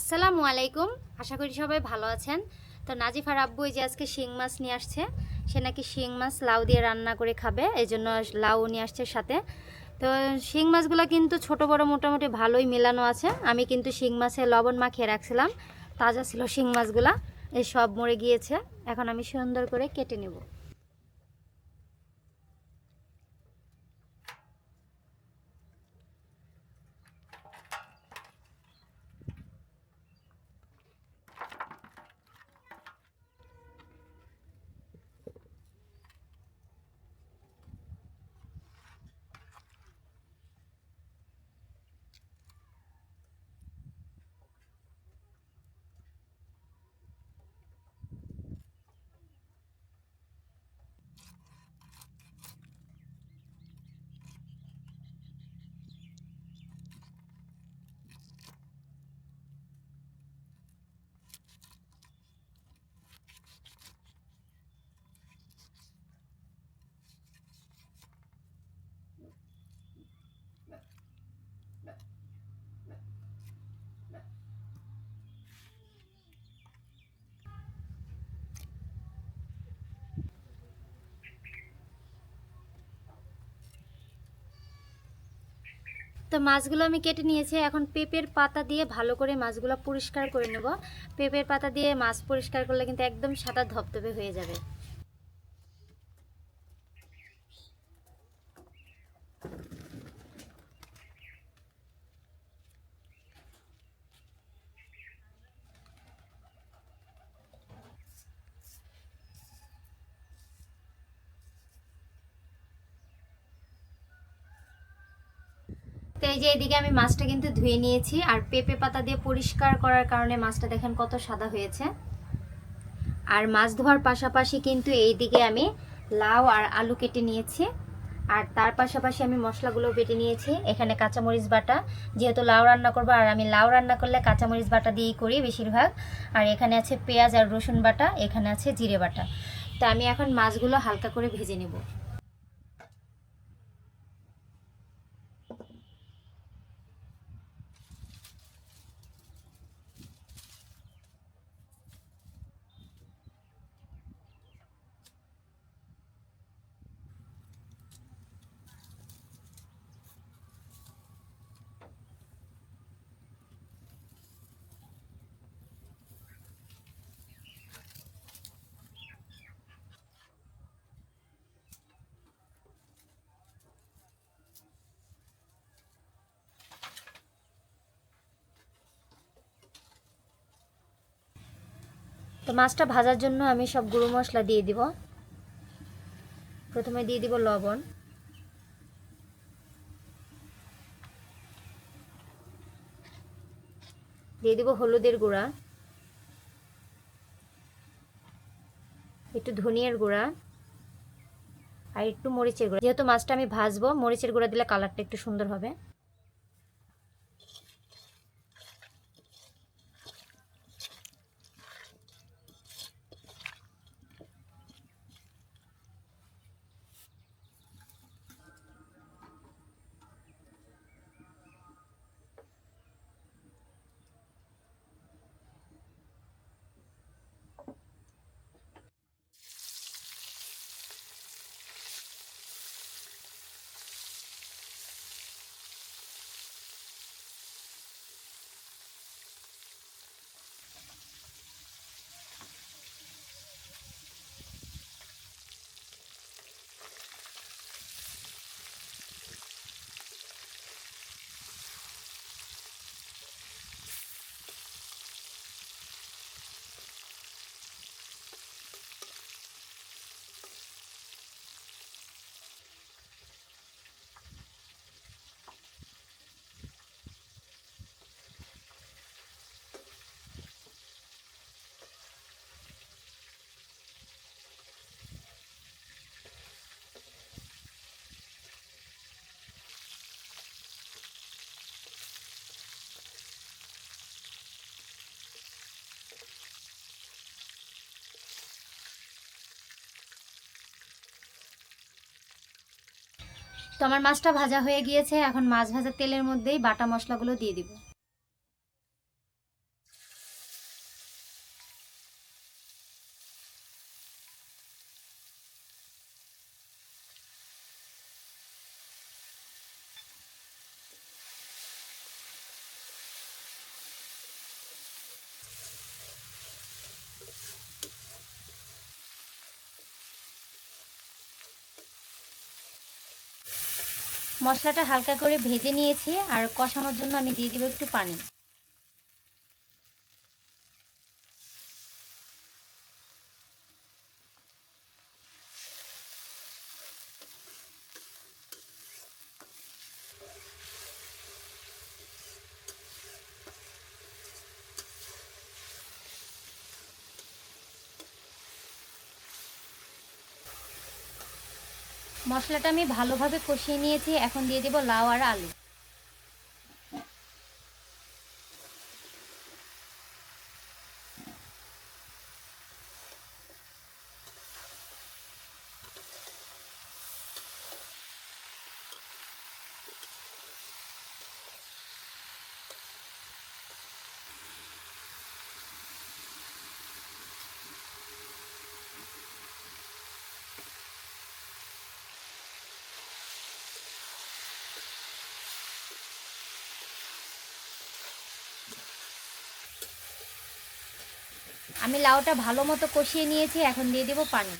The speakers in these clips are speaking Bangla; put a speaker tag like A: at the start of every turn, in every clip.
A: আসসালামু আলাইকুম। আশা করি সবাই ভালো আছেন। তো নাজিফার আব্বু এই যে আজকে শিং মাছ নিয়ে আসছে, সে নাকি শিং মাছ লাউ দিয়ে রান্না করে খাবে এই জন্য লাউ নিয়ে আসছে সাথে। তো শিং মাছগুলো কিন্তু ছোট, বড় মোটামুটি ভালোই মেলানো আছে। আমি কিন্তু শিং মাছে লবণ মাখিয়ে রাখছিলাম, তাজা ছিল শিং মাছগুলা এই সব মরে গিয়েছে। এখন আমি সুন্দর করে কেটে নেব। তো মাছগুলো আমি কেটে নিয়েছি। এখন পেঁপের পাতা দিয়ে ভালো করে মাছগুলো পরিষ্কার করে নেব। পেঁপের পাতা দিয়ে মাছ পরিষ্কার করলে কিন্তু একদম সাদা ধপধপে হয়ে যাবে। তো এই যে এদিকে আমি মাছটা কিন্তু ধুয়ে নিয়েছি আর পেঁপে পাতা দিয়ে পরিষ্কার করার কারণে মাছটা দেখেন কত সাদা হয়েছে। আর মাছ ধোয়ার পাশাপাশি কিন্তু এই দিকে আমি লাউ আর আলু কেটে নিয়েছি। আর তার পাশাপাশি আমি মশলাগুলো বেটে নিয়েছি। এখানে কাঁচামরিচ বাটা, যেহেতু লাউ রান্না করব, আর আমি লাউ রান্না করলে কাঁচামরিচ বাটা দিয়েই করি বেশিরভাগ। আর এখানে আছে পেঁয়াজ আর রসুন বাটা, এখানে আছে জিরে বাটা। তো আমি এখন মাছগুলো হালকা করে ভেজে নেব। তো মাছটা ভাজার জন্য আমি সব গুঁড়ো মশলা দিয়ে দিব। প্রথমে দিয়ে দিব লবণ। দিয়ে দিব হলুদের গুঁড়া। একটু ধনিয়ার গুঁড়া। আর একটু মরিচের গুঁড়া। যেহেতু মাছটা আমি ভাজবো, মরিচের গুঁড়া দিলে কালারটা একটু সুন্দর হবে। তো আমার মাছটা ভাজা হয়ে গিয়েছে, এখন মাছ ভাজার তেলের মধ্যেই বাটা মশলাগুলো দিয়ে দিব। মশলাটা হালকা করে ভেজে নিয়েছি আর কষানোর জন্য আমি দিয়ে দেবো একটু পানি। মশলাটা আমি ভালোভাবে কষিয়ে নিয়েছি। এখন দিয়ে দেব লাউ আর আলু। আমি লাউটা ভালো মতো কষিয়ে নিয়েছি এখন দিয়ে দেবো পানি।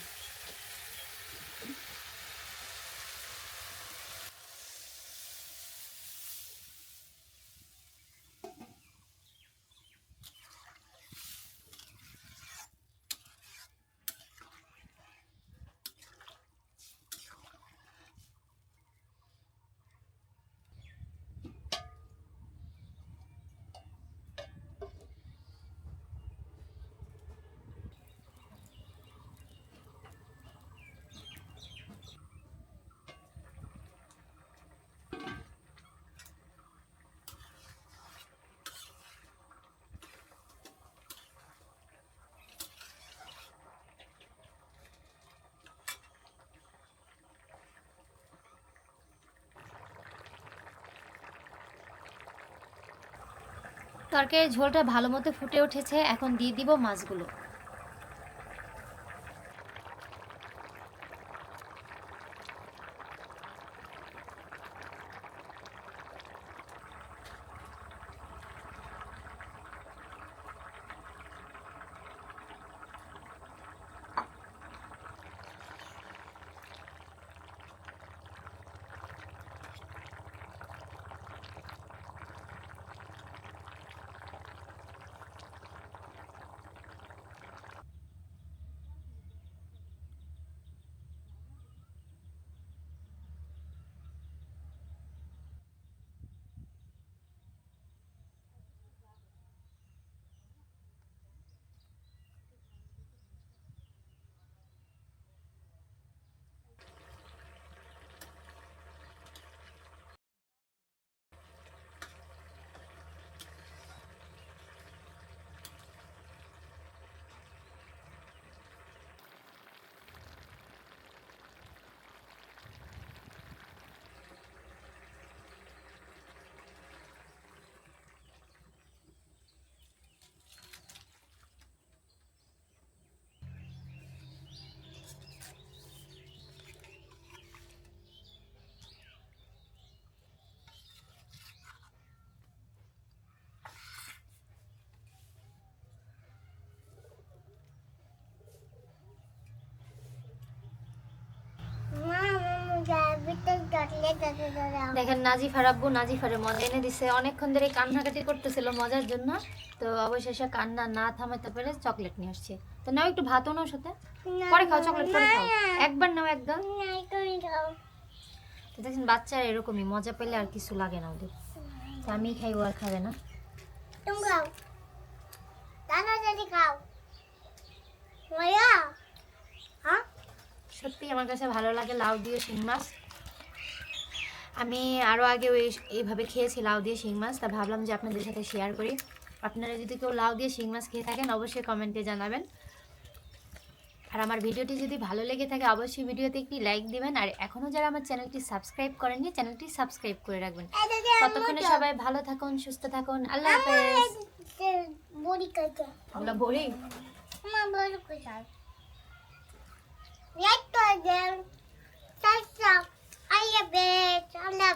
A: তরকারির ঝোলটা ভালো মতো ফুটে উঠেছে এখন দিয়ে দিব মাছগুলো। দেখেন নাজিফার আব্বু নাজিফারে মজা এনে দিছে। অনেকক্ষণ ধরে কান্নাকাটি করতেছিল মজার জন্য। তো অবশেষে কান্না না থামাতে পেরে চকলেট নিয়ে আসছে। তো নাও একটু ভাতও নাও সাথে। পরে খাও চকলেট পরে খাও। একবার নাও একদম। তো দেখেন বাচ্চারা এরকমই মজা পেলে আর কিছু লাগে না ওদের। তো আমি খাই ও আর খাবে না।
B: তুমি খাও। খাও। ময়া হ্যাঁ?
A: সত্যি আমার কাছে ভালো লাগে লাউ দিয়ে শিং মাছ। আমি আরও আগে ওই এইভাবে খেয়েছি লাউ দিয়ে শিং মাছ, তা ভাবলাম যে আপনাদের সাথে শেয়ার করি। আপনারা যদি কেউ লাউ দিয়ে শিং মাছ খেয়ে থাকেন, অবশ্যই কমেন্টে জানাবেন। আর আমার ভিডিওটি যদি ভালো লেগে থাকে, অবশ্যই ভিডিওতে একটি লাইক দিবেন। আর এখনও যারা আমার চ্যানেলটি সাবস্ক্রাইব করেননি চ্যানেলটি সাবস্ক্রাইব করে রাখবেন। ততক্ষণে সবাই ভালো থাকুন, সুস্থ থাকুন। আল্লাহ হাফেজ।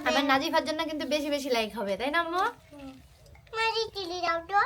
A: আমার নাজিফার জন্য কিন্তু বেশি বেশি লাইক হবে তাই না আম্মু?
B: মারি চিলি দাও তো।